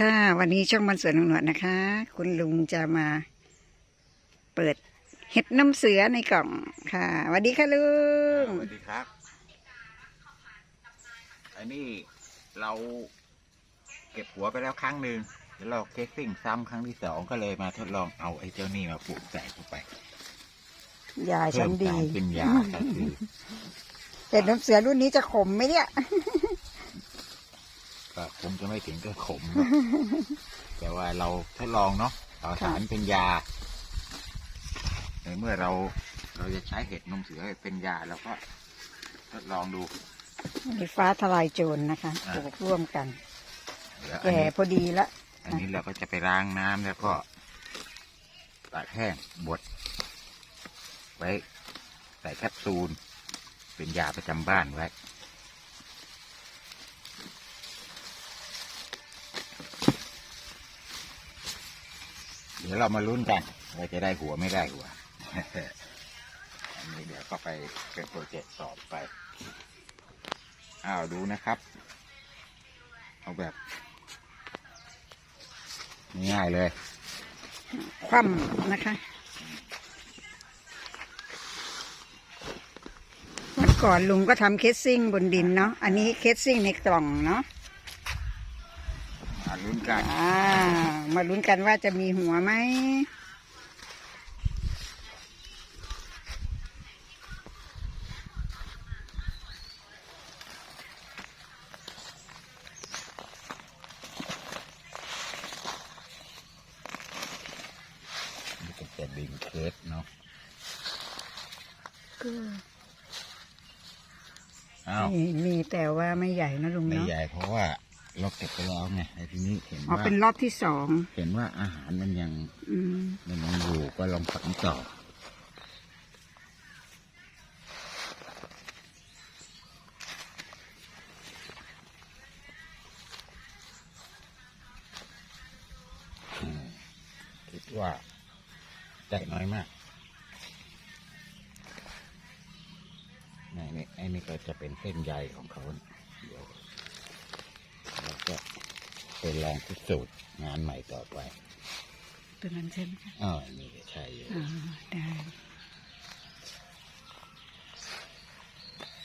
ค่ะ วันนี้ช่องมันสวนหนวดนะคะ คุณลุงจะมา เปิดเห็ดน้ำเสือในกล่องค่ะสวัสดีค่ะลุงสวัสดีครับ อันนี้เราเก็บหัวไปแล้วครั้งหนึ่งแล้วเราเทสติ้งซ้ำครั้งที่สองก็เลยมาทดลองเอาไอ้เจ้านี่มาปลูกใส่เข้าไปยายเพิ่ฉันมดีสารเป็นยาก็คือเห็ดน้ำเสือรุ่นนี้จะขมไหมเนี่ยก็ คงจะไม่ถึงกับขมหรอกแต่ว่าเราทดลองเนาะเอาสารเป็นยา ในเมื่อเราเราจะใช้เห็ดนมเสือเป็นยาเราก็ทดลองดูมีฟ้าทลายโจรนะคะปอ่าลูกร่วมกันเดี๋ยวอันแก่นี้พอดีละ อันนี้เราก็จะไปล้างน้ำแล้วก็ตากแห้งบด ไว้ ใส่แคปซูล เป็นยาประจำบ้านไว้ เดี๋ยวเรามาลุ้นกันว่าจะได้หัวไม่ได้หัวอันนี้เดี๋ยวก็ไปเป็นโปรเจกต์สอบไป อ้าวดูนะครับ เอาแบบง่ายเลย คว่ำนะคะวันก่อนลุงก็ทำเคสซิ่งบนดินเนาะ อันนี้เคสซิ่งในกล่องเนาะ มาลุ้นกันอ่ามาลุ้นกันว่าจะมีหัวไหมนี่ก็จะดินเคสเนาะก็อ้าวมีมีแต่ว่าไม่ใหญ่นะลุงไม่เนาะ ใหญ่เพราะว่า เราเก็บไปแล้วไงไอ้ทีนี้เห็นอ๋อว่าเป็นรอบที่สองเห็นว่าอาหารมันยังอืมมันยังอยู่ก็ลองฝังต่ออืมคิดว่าได้น้อยมากนี่นี่ไอ้นี่ก็จะเป็นเส้นใยของเขาเดี๋ยวเรา ก็เป็นลองพิสูจน์งานใหม่ต่อไปตัวนั้นใช่ไหมคะอ๋อนี่ก็ใช่อยู่อ่าได้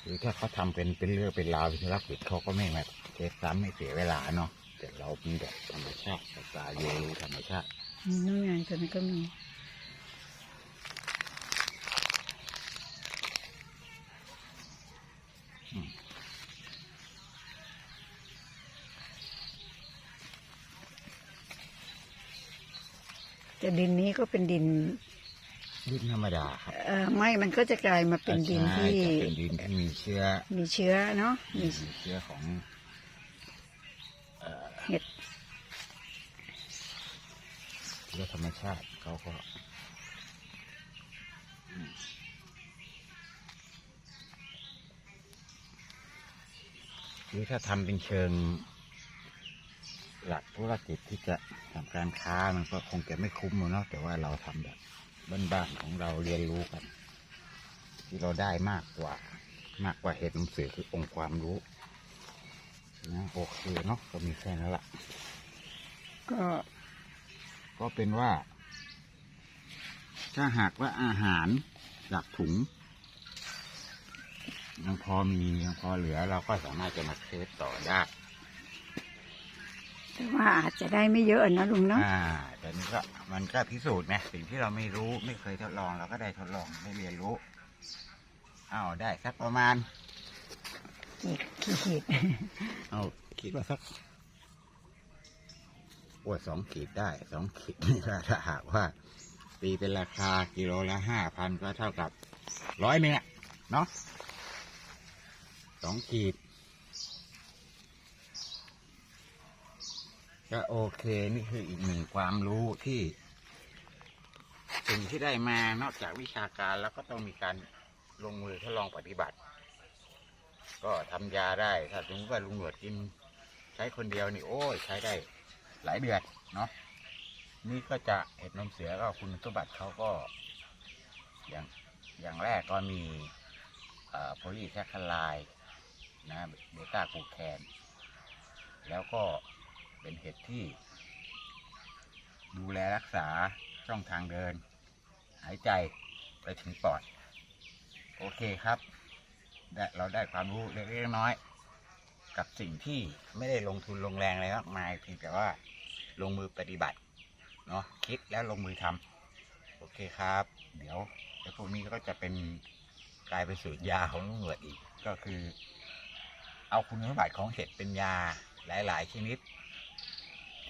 หรือถ้าเขาทำเป็นเป็นเรื่องเป็นราวเป็นธุรกิจเขาก็ไม่มาเทสซ้ำไม่เสียเวลาเนาะแต่เราเป็นแบบธรรมชาติสไตล์โยรูธรรมชาติมีนู่นไงตัวนั้นก็มี แต่ดินนี้ก็เป็นดินดินธรรมดาครับเอ่อไม่มันก็จะกลายมาเป็นดินใช่ที่จะเป็นดินที่มีเชื้อมีเชื้อเนาะมีมีเชื้อของเอ่อเห็ดเชื้อธรรมชาติเขาก็อืมหรือถ้าทำเป็นเชิง หลักธุรกิจที่จะทำการค้ามันก็คงจะไม่คุ้มหรอกเนาะแต่ว่าเราทำแบบบ้านๆของเราเรียนรู้กัน ที่เราได้มากกว่ามากกว่าเหตุหนังสือคือองค์ความรู้นะโอเคเนาะก็มีแค่นั้นละก็ ก็เป็นว่า ถ้าหากว่าอาหารจากถุงยังพอมียังพอเหลือเราก็สามารถจะมาเทสต่อได้ แต่ว่าอาจจะได้ไม่เยอะนะลุงเนาะอ่าแต่นี่ก็มันก็พิสูจน์ไงสิ่งที่เราไม่รู้ไม่เคยทดลองเราก็ได้ทดลองได้เรียนรู้อ้าวได้สักประมาณกี่กี่ขีดเอาคิดว่าสักโอ้ยสองขีดได้สองขีดนี่ถ้าถ้าหากว่าตีเป็นราคากิโลละห้าพันก็เท่ากับร้อยหนึ่งอะเนาะสองขีด ก็โอเคนี่คืออีกหนึ่งความรู้ที่ สิ่งที่ได้มานอกจากวิชาการแล้วก็ต้องมีการลงมือทดลองปฏิบัติ ก็ทำยาได้ ถ้าสมมติว่าลุงหนวดกิน ใช้คนเดียวนี่โอ้ยใช้ได้หลายเดือนเนาะนี่ก็จะเห็ดนมเสือก็คุณสมบัติเขาก็ อย่างอย่างแรกก็มีโพลีแซคคลายนะเบต้ากูแคน แล้วก็ เป็นเห็ดที่ ดูแลรักษาช่องทางเดิน หายใจไปถึงปอด โอเคครับเราได้ความรู้เล็กๆน้อยๆกับสิ่งที่ไม่ได้ลงทุนลงแรงอะไรมากมายเพียงแต่ว่าลงมือปฏิบัติเนาะคิดแล้วลงมือทำโอเคครับ เดี๋ยวไอ้พวกนี้ก็จะเป็นกลายเป็นสูตรยาของลุงหนวดอีกก็คือ เอาคุณสมบัติของเห็ดเป็นยาหลาย ๆ ชนิด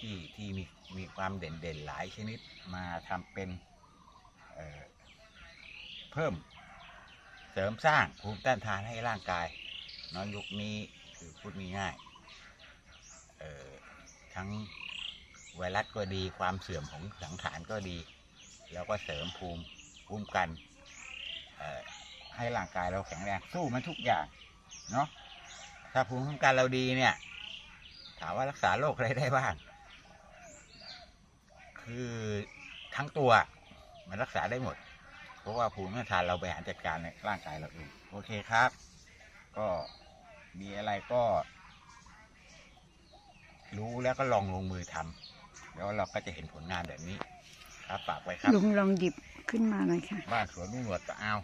ที่ที่มีมีความเด่นๆหลายชนิดมาทำเป็นเเพิ่มเสริมสร้างภูมิต้านทานให้ร่างกายน้อยยุคนี้คือพูดง่ายๆทั้งไวรัสก็ดีความเสื่อมของสังขารก็ดี แล้วก็เสริมภูมิภูมิกันให้ร่างกายเราแข็งแรงสู้มันทุกอย่างเนาะถ้าภูมิคุ้มกันเราดีเนี่ย ถามว่ารักษาโรคอะไรได้บ้าง คือทั้งตัวมันรักษาได้หมด เพราะว่าภูมิต้านทานเราบริหารจัดการในร่างกายเราเองโอเคครับ ก็มีอะไรก็ รู้แล้วก็ลองลงมือทำแล้วเราก็จะเห็นผลงานแบบนี้ ครับฝากไว้ครับลุงลองหยิบขึ้นมาหน่อยค่ะ บ้านสวนนุ่งหนวดตะอาว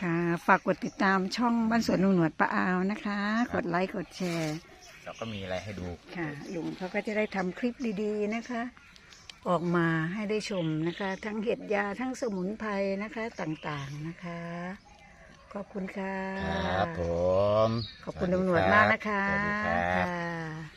ค่ะ ฝากกดติดตามช่องบ้านสวนลุงหนวดป้าอาวนะคะกดไลค์กดแชร์ เราก็มีอะไรให้ดู ค่ะลุงเขาก็จะได้ทำคลิปดีๆนะคะ ออกมาให้ได้ชมนะคะ ทั้งเห็ดยาทั้งสมุนไพรนะคะต่างๆนะคะ ขอบคุณค่ะ ครับผมขอบคุณลุงหนวดมากนะคะสวัสดีครับ ค่ะ